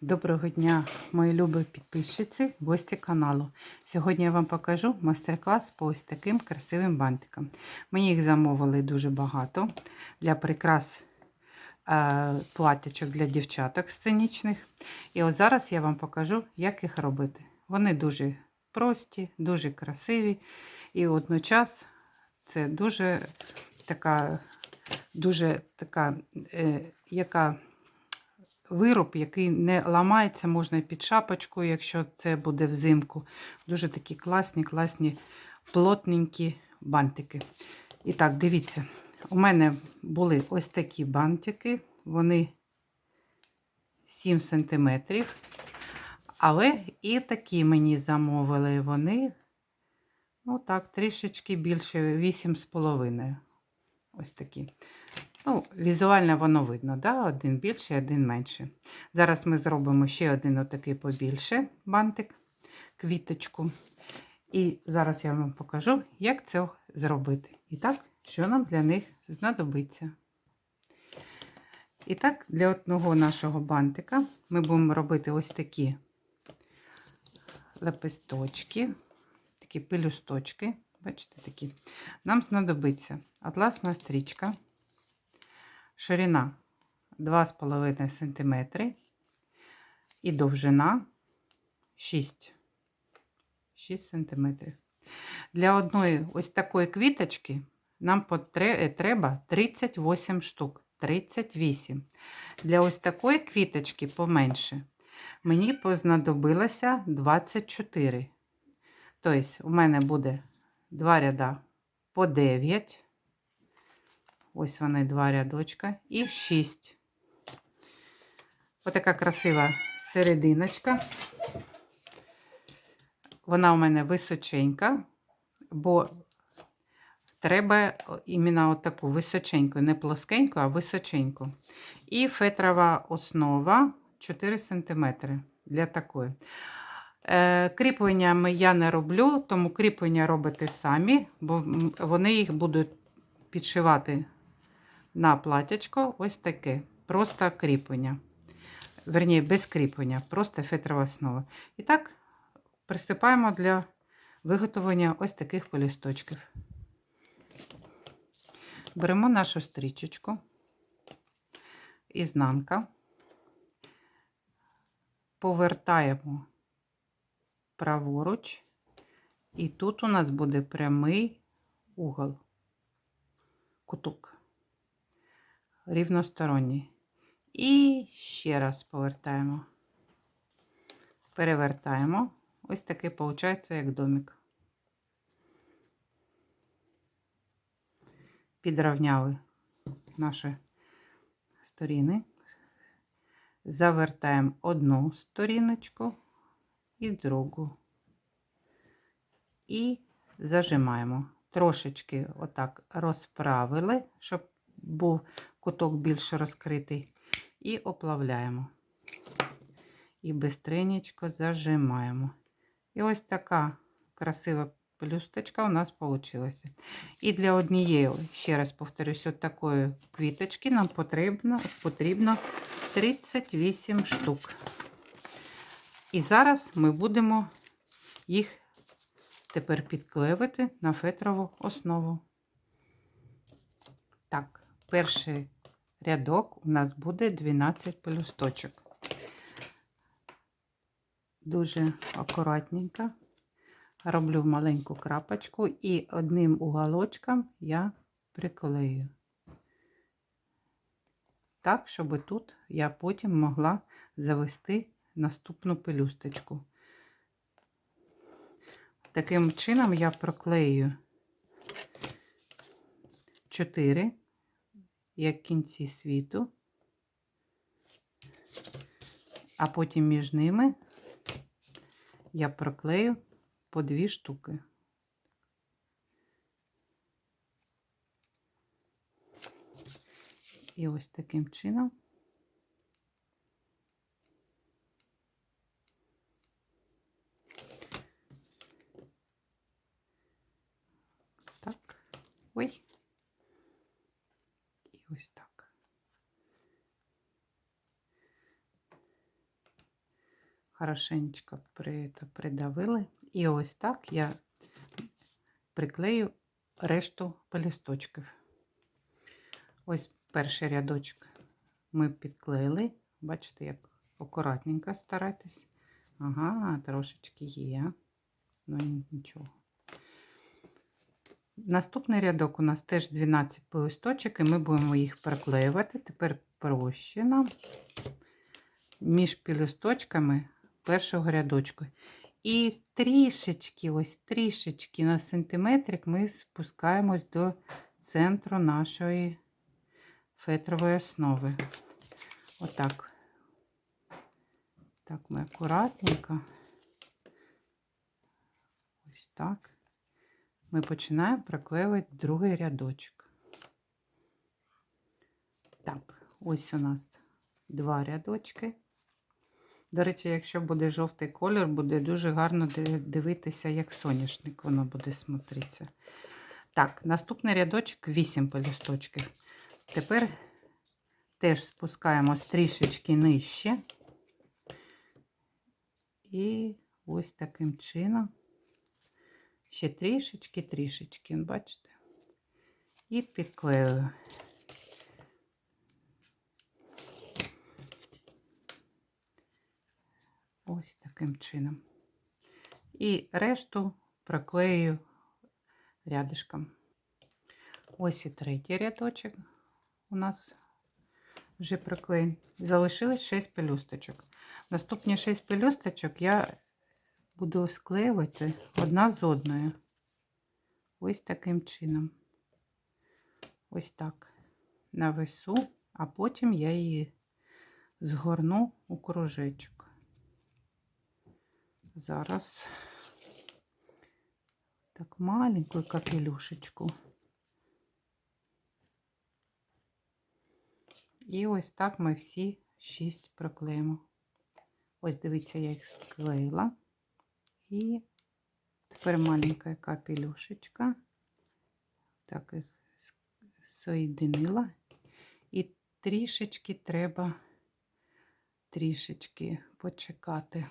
Доброго дня, мої любі підписчиці, гості каналу. Сьогодні я вам покажу майстер-клас по ось таким красивим бантикам. Мені їх замовили дуже багато для прикрас е, платячок для дівчаток сценічних. І от зараз я вам покажу, як їх робити. Вони дуже прості, дуже красиві. І водночас це дуже така, дуже така, е, яка вироб, який не ламається, можна і під шапочкою, якщо це буде взимку. Дуже такі класні, класні, плотненькі бантики. І так, дивіться, у мене були ось такі бантики, вони 7 см. Але і такі мені замовили вони, ну так, трішечки більше 8,5. Ось такі. Ну, Візуально воно видно, да? один більший, один менший. Зараз ми зробимо ще один отакий побільше бантик, квіточку. І зараз я вам покажу, як це зробити. І так, що нам для них знадобиться. І так, для одного нашого бантика ми будемо робити ось такі лепесточки, такі пелюсточки. Бачите, такі. Нам знадобиться атласна стрічка ширина 2,5 см і довжина 6 6 см. Для одної ось такої квіточки нам треба 38 штук. 38. Для ось такої квіточки поменше мені познадобилося 24. Тобто, у мене буде два ряда по 9. Ось вони два рядочка і 6. Отака красива серединочка. Вона у мене височенька, бо треба іменно отаку височеньку, не плоскеньку, а височеньку. І фетрова основа 4 см для такої. Е, кріплення я не роблю, тому кріплення робите самі, бо вони їх будуть підшивати на платячко ось таке. Просто кріплення. Верні, без кріплення, просто фетрова основа. І так, приступаємо для виготовлення ось таких полісточків. Беремо нашу стрічечку, ізнанка, повертаємо праворуч, і тут у нас буде прямий угол, куток рівносторонній. І ще раз повертаємо, перевертаємо. Ось таке виходить, як домик. Підравняли наші сторіни, завертаємо одну сторіночку і другу. І зажимаємо. Трошечки отак розправили, щоб був куток більше розкритий, і оплавляємо. І бистренечко зажимаємо. І ось така красива пелюсточка у нас вийшла. І для однієї, ще раз повторюсь, от такої квіточки нам потрібно, потрібно 38 штук. І зараз ми будемо їх тепер підклеювати на фетрову основу. Так, перший рядок у нас буде 12 пелюсточок. Дуже акуратненько роблю маленьку крапочку і одним уголочком я приклею. Так, щоб тут я потім могла завести наступну пелюсточку. Таким чином я проклею 4 як кінці світу, а потім між ними я проклею по дві штуки. І ось таким чином. Ой. Ось так. хорошенечко при, то придавили. І ось так я приклею решту пелюсточків. Ось перший рядочок ми підклеїли. Бачите, як акуратненько старайтесь. Ага, трошечки є. Ну нічого. Наступний рядок у нас теж 12 пелюсточок, і ми будемо їх приклеювати. Тепер проще нам між пелюсточками першого рядочку. І трішечки, ось трішечки на сантиметрик ми спускаємось до центру нашої фетрової основи. Отак. Так, ми акуратненько. Ось так. Ми починаємо проклеювати другий рядочок. Так, ось у нас два рядочки. До речі, якщо буде жовтий колір, буде дуже гарно дивитися, як соняшник воно буде смотритися. Так, наступний рядочок 8 пелюсточків. Тепер теж спускаємось трішечки нижче. І ось таким чином. Ще трішечки, трішечки, бачите? І підклею. Ось таким чином. І решту проклею рядишком. Ось і третій рядочок у нас вже проклеєн. Залишилось 6 пелюсточок. Наступні 6 пелюсточок я буду склеювати одна з одною. Ось таким чином. Ось так. На весу, а потім я її згорну у кружечок. Зараз так маленьку капелюшечку. І ось так ми всі шість проклеїмо. Ось дивіться, я їх склеїла. І тепер маленька капелюшечка. Так їх соєдинила. І трішечки треба трішечки почекати.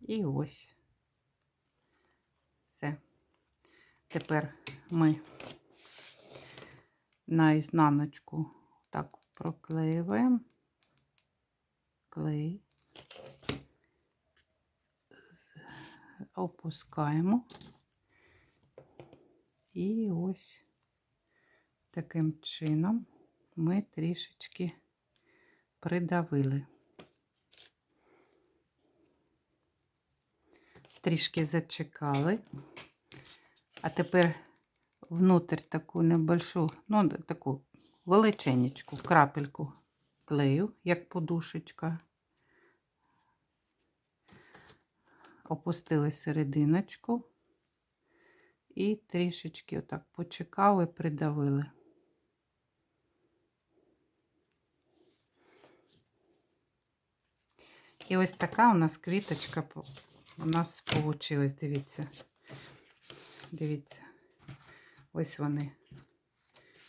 І ось все. Тепер ми на ізнаночку так проклеюємо клей, опускаємо і ось таким чином ми трішечки придавили. Трішки зачекали, а тепер внутрь таку небольшу, ну, таку величенечку крапельку клею, як подушечка. Опустили серединочку і трішечки отак почекали, придавили. І ось така у нас квіточка у нас вийшла, дивіться. Дивіться, ось вони.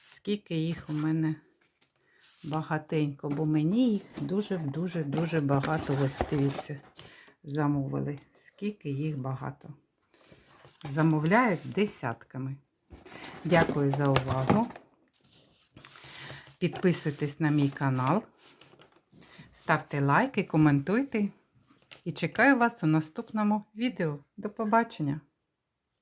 Скільки їх у мене багатенько, бо мені їх дуже-дуже-дуже багато ось дивіться, замовили. Скільки їх багато. Замовляють десятками. Дякую за увагу. Підписуйтесь на мій канал, ставте лайки, коментуйте. І чекаю вас у наступному відео. До побачення!